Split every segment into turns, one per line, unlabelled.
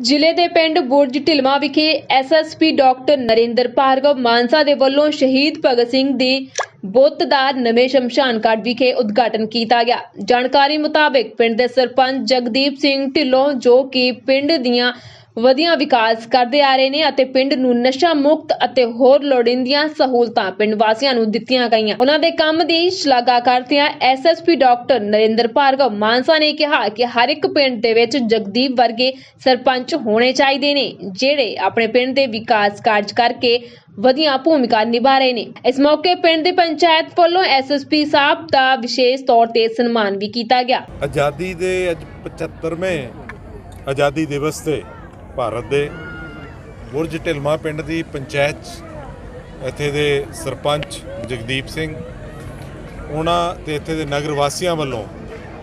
ਜ਼ਿਲ੍ਹੇ ਦੇ ਪਿੰਡ ਬੁਰਜ ਢਿਲਮਾ ਵਿਖੇ ਐਸਐਸਪੀ ਡਾਕਟਰ ਨਰਿੰਦਰ ਭਾਰਗਵ ਮਾਨਸਾ ਦੇ ਵੱਲੋਂ ਸ਼ਹੀਦ ਭਗਤ ਸਿੰਘ ਦੀ ਬੁੱਤ ਦਾ ਨਵੇਂ ਸ਼ਮਸ਼ਾਨ ਘਾਟ ਵਿਖੇ ਉਦਘਾਟਨ ਕੀਤਾ ਗਿਆ। ਜਾਣਕਾਰੀ ਮੁਤਾਬਕ ਪਿੰਡ ਦੇ ਸਰਪੰਚ ਜਗਦੀਪ ਸਿੰਘ ਢਿੱਲੋਂ ਜੋ ਕਿ ਪਿੰਡ ਦੀਆਂ ਵਧੀਆ ਵਿਕਾਸ ਕਰਦੇ ਆ ਰਹੇ ਨੇ ਅਤੇ ਪਿੰਡ ਨੂੰ ਨਸ਼ਾ ਮੁਕਤ ਅਤੇ ਹੋਰ ਲੋੜੀਂਦੀਆਂ ਸਹੂਲਤਾਂ ਪਿੰਡ ਵਾਸੀਆਂ ਨੂੰ ਦਿੱਤੀਆਂ ਗਈਆਂ। ਉਹਨਾਂ ਦੇ ਕੰਮ ਦੀ ਸ਼ਲਾਘਾ ਕਰਦਿਆਂ ਐਸਐਸਪੀ ਡਾਕਟਰ ਨਰਿੰਦਰ ਭਾਰਗਵ। ਮਾਨਸਾ ਨੇ ਕਿਹਾ ਕਿ ਹਰ ਇੱਕ ਪਿੰਡ ਦੇ ਵਿੱਚ ਜਗਦੀਪ ਵਰਗੇ ਸਰਪੰਚ ਹੋਣੇ ਚਾਹੀਦੇ ਨੇ, ਜਿਹੜੇ ਆਪਣੇ ਪਿੰਡ ਦੇ ਵਿਕਾਸ ਕਾਰਜ ਕਰਕੇ ਵਧੀਆ ਭੂਮਿਕਾ ਨਿਭਾ ਰਹੇ ਨੇ। ਇਸ ਮੌਕੇ ਪਿੰਡ ਦੀ ਪੰਚਾਇਤ ਵੱਲੋਂ ਐਸਐਸਪੀ ਸਾਹਿਬ ਦਾ ਵਿਸ਼ੇਸ਼ ਤੌਰ ਤੇ ਸਨਮਾਨ ਵੀ ਕੀਤਾ ਗਿਆ।
ਆਜ਼ਾਦੀ ਦੇ ਅੱਜ 75ਵੇਂ ਆਜ਼ਾਦੀ ਦਿਵਸ ਤੇ ਭਾਰਤ ਦੇ ਬੁਰਜ ਢਿਲਮਾ ਪਿੰਡ ਦੀ ਪੰਚਾਇਤ ਇੱਥੇ ਦੇ ਸਰਪੰਚ ਜਗਦੀਪ ਸਿੰਘ, ਉਹਨਾਂ ਤੇ ਇੱਥੇ ਦੇ ਨਗਰ ਵਾਸੀਆਂ ਵੱਲੋਂ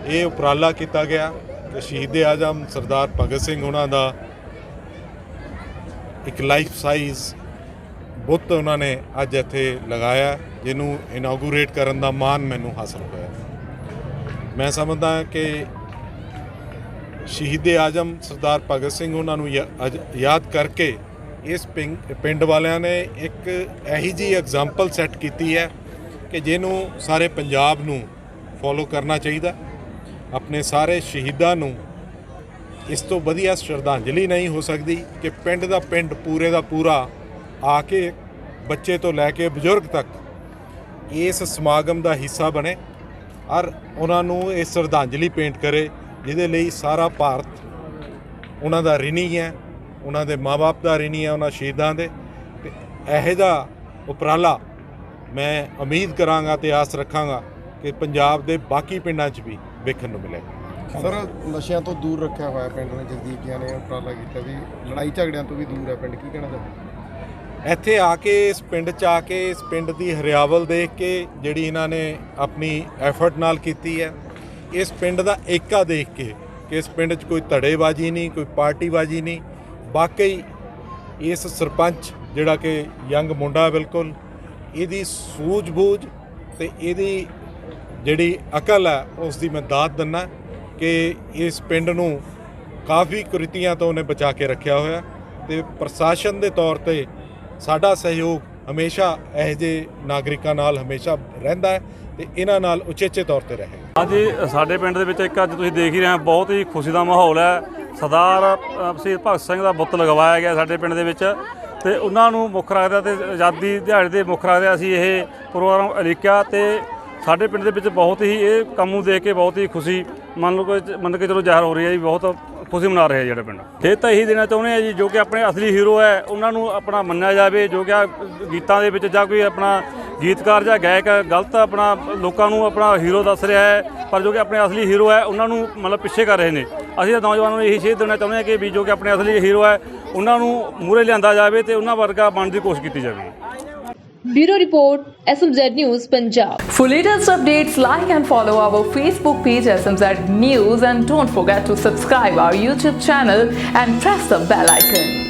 ਇਹ ਉਪਰਾਲਾ ਕੀਤਾ ਗਿਆ ਕਿ ਸ਼ਹੀਦ ਆਜ਼ਮ ਸਰਦਾਰ ਭਗਤ ਸਿੰਘ ਉਹਨਾਂ ਦਾ ਇੱਕ ਲਾਈਫ ਸਾਈਜ਼ ਬੁੱਤ ਉਹਨਾਂ ਨੇ ਅੱਜ ਇੱਥੇ ਲਗਾਇਆ, ਜਿਹਨੂੰ ਇਨੋਗੂਰੇਟ ਕਰਨ ਦਾ ਮਾਣ ਮੈਨੂੰ ਹਾਸਲ ਹੋਇਆ। ਮੈਂ ਸਮਝਦਾ ਕਿ ਸ਼ਹੀਦੇ ਆਜ਼ਮ ਸਰਦਾਰ ਭਗਤ ਸਿੰਘ ਉਹਨਾਂ ਨੂੰ ਯਾ- ਅੱਜ ਯਾਦ ਕਰਕੇ ਇਸ ਪਿੰਗ- ਪਿੰਡ ਵਾਲਿਆਂ ਨੇ ਇੱਕ ਇਹੀ ਜੀ ਐਗਜ਼ਾਮਪਲ ਸੈੱਟ ਕੀਤੀ ਹੈ ਕਿ ਜਿਹਨੂੰ ਸਾਰੇ ਪੰਜਾਬ ਨੂੰ ਫੋਲੋ ਕਰਨਾ ਚਾਹੀਦਾ, ਆਪਣੇ ਸਾਰੇ ਸ਼ਹੀਦਾਂ ਨੂੰ ਇਸ ਤੋਂ ਵਧੀਆ ਸ਼ਰਧਾਂਜਲੀ ਨਹੀਂ ਹੋ ਸਕਦੀ ਕਿ ਪਿੰਡ ਦਾ ਪਿੰਡ, ਪੂਰੇ ਦਾ ਪੂਰਾ ਆ ਕੇ ਬੱਚੇ ਤੋਂ ਲੈ ਕੇ ਬਜ਼ੁਰਗ ਤੱਕ ਇਸ ਸਮਾਗਮ ਦਾ ਹਿੱਸਾ ਬਣੇ, ਔਰ ਉਹਨਾਂ ਨੂੰ ਇਹ ਸ਼ਰਧਾਂਜਲੀ ਪੇਂਟ ਕਰੇ। ਜਿਹਦੇ ਲਈ ਸਾਰਾ ਭਾਰਤ ਉਹਨਾਂ ਦਾ ਰਿਣੀ ਹੈ ਉਹਨਾਂ ਦੇ ਮਾਪੇ ਦਾ ਰਿਣੀ ਹੈ ਉਹਨਾਂ ਸ਼ਹੀਦਾਂ ਦੇ। ਤੇ ਇਹੋ ਜਿਹਾ ਉਪਰਾਲਾ ਮੈਂ ਉਮੀਦ ਕਰਾਂਗਾ ਤੇ ਆਸ ਰੱਖਾਂਗਾ ਕਿ ਪੰਜਾਬ ਦੇ ਬਾਕੀ ਪਿੰਡਾਂ 'ਚ ਵੀ ਵੇਖਣ ਨੂੰ ਮਿਲੇਗਾ
ਸਰ ਨਸ਼ਿਆਂ ਤੋਂ ਦੂਰ ਰੱਖਿਆ ਹੋਇਆ ਪਿੰਡ ਨੇ ਜਗਦੀਪ ਜੀ ਨੇ ਉਪਰਾਲਾ ਕੀਤਾ ਵੀ ਲੜਾਈ ਝਗੜਿਆਂ ਤੋਂ ਵੀ ਦੂਰ ਹੈ ਪਿੰਡ ਕੀ ਕਹਿਣਾ ਚਾਹੁੰਦੇ
ਇੱਥੇ ਆ ਕੇ ਇਸ ਪਿੰਡ 'ਚ ਆ ਕੇ ਇਸ ਪਿੰਡ ਦੀ ਹਰਿਆਵਲ ਦੇਖ ਕੇ ਜਿਹੜੀ ਇਹਨਾਂ ਨੇ ਆਪਣੀ ਐਫਰਟ ਨਾਲ ਕੀਤੀ ਹੈ ਇਸ ਪਿੰਡ ਦਾ ਏਕਾ ਦੇਖ ਕੇ ਕਿ ਇਸ ਪਿੰਡ 'ਚ ਕੋਈ ਧੜੇਬਾਜ਼ੀ ਨਹੀਂ, ਕੋਈ ਪਾਰਟੀਬਾਜ਼ੀ ਨਹੀਂ। ਵਾਕਈ ਇਸ ਸਰਪੰਚ ਜਿਹੜਾ ਕਿ ਯੰਗ ਮੁੰਡਾ ਬਿਲਕੁਲ, ਇਹਦੀ ਸੂਝ-ਬੂਝ ਤੇ ਇਹਦੀ ਜਿਹੜੀ ਅਕਲ ਹੈ ਉਸ ਦੀ ਮੈਂ ਦਾਤ ਦਿੰਨਾ ਕਿ ਇਸ ਪਿੰਡ ਨੂੰ ਕਾਫੀ ਕੁਰੀਤੀਆਂ ਤੋਂ ਉਹਨੇ ਬਚਾ ਕੇ ਰੱਖਿਆ ਹੋਇਆ ਤੇ ਪ੍ਰਸ਼ਾਸਨ ਦੇ ਤੌਰ ਤੇ ਸਾਡਾ ਸਹਿਯੋਗ ਹਮੇਸ਼ਾ ਇਹੋ ਜਿਹੇ ਨਾਗਰਿਕਾਂ ਨਾਲ ਹਮੇਸ਼ਾ ਰਹਿੰਦਾ ਹੈ ਤੇ ਇਹਨਾਂ ਨਾਲ ਉਚੇਚੇ ਤੌਰ ਤੇ ਰਹੇ।
ਅੱਜ ਸਾਡੇ ਪਿੰਡ ਦੇ ਵਿੱਚ ਇੱਕ ਅੱਜ ਤੁਸੀਂ ਦੇਖ ਹੀ ਰਹੇ ਹੋ, ਬਹੁਤ ਹੀ ਖੁਸ਼ੀ ਦਾ ਮਾਹੌਲ ਹੈ। ਸਰਦਾਰ ਸ਼ਹੀਦ ਭਗਤ ਸਿੰਘ ਦਾ ਬੁੱਤ ਲਗਵਾਇਆ ਗਿਆ ਸਾਡੇ ਪਿੰਡ ਦੇ ਵਿੱਚ ਤੇ ਉਹਨਾਂ ਨੂੰ ਮੁੱਖ ਰੱਖਦਾ ਤੇ ਆਜ਼ਾਦੀ ਦਿਹਾੜੇ ਦੇ ਮੁੱਖ ਰੱਖਦੇ ਅਸੀਂ ਇਹ ਪ੍ਰੋਗਰਾਮ ਅਲੀਕਿਆ ਤੇ ਸਾਡੇ ਪਿੰਡ ਦੇ ਵਿੱਚ ਬਹੁਤ ਹੀ ਇਹ ਕੰਮ ਨੂੰ ਦੇਖ ਕੇ ਬਹੁਤ ਹੀ ਖੁਸ਼ੀ, ਮੰਨ ਲਓ ਕਿ ਮੰਨ ਕੇ ਚਲੋ ਜ਼ਾਹਰ ਹੋ ਰਹੀ ਹੈ ਜੀ, ਬਹੁਤ ਖੁਸ਼ੀ ਮਨਾ ਰਹੇ ਆ ਜਿਹੜੇ ਪਿੰਡ। ਇਹ ਤਾਂ ਇਹੀ ਦੇਣਾ ਚਾਹੁੰਦੇ ਆ ਜੀ, ਜੋ ਕਿ ਆਪਣੇ ਅਸਲੀ ਹੀਰੋ ਹੈ, ਉਹਨਾਂ ਨੂੰ ਆਪਣਾ ਮੰਨਿਆ ਜਾਵੇ, ਜੋ ਕਿ ਗੀਤਾਂ ਦੇ ਵਿੱਚ ਜਾਂ ਕੋਈ ਆਪਣਾ ਗੀਤਕਾਰ ਜਾਂ ਗਾਇਕ ਗਲਤ ਆਪਣਾ ਲੋਕਾਂ ਨੂੰ ਆਪਣਾ ਹੀਰੋ ਦੱਸ ਰਿਹਾ ਹੈ, ਪਰ ਜੋ ਕਿ ਆਪਣੇ ਅਸਲੀ ਹੀਰੋ ਹੈ, ਉਹਨਾਂ ਨੂੰ ਮਤਲਬ ਪਿੱਛੇ ਕਰ ਰਹੇ ਨੇ। ਅਸੀਂ ਤਾਂ ਨੌਜਵਾਨਾਂ ਨੂੰ ਇਹੀ ਸੇਧ ਦੇਣਾ ਚਾਹੁੰਦੇ ਹਾਂ ਕਿ ਵੀ ਜੋ ਕਿ ਆਪਣੇ ਅਸਲੀ ਹੀਰੋ ਹੈ, ਉਹਨਾਂ ਨੂੰ ਮੂਹਰੇ ਲਿਆਂਦਾ ਜਾਵੇ ਤੇ ਉਹਨਾਂ ਵਰਗਾ ਬਣਨ ਦੀ ਕੋਸ਼ਿਸ਼ ਕੀਤੀ ਜਾਵੇ।
Bureau Report, SMZ News, Punjab.
For latest updates, like and follow our Facebook page SMZ News and don't forget to subscribe our YouTube channel and press the bell icon.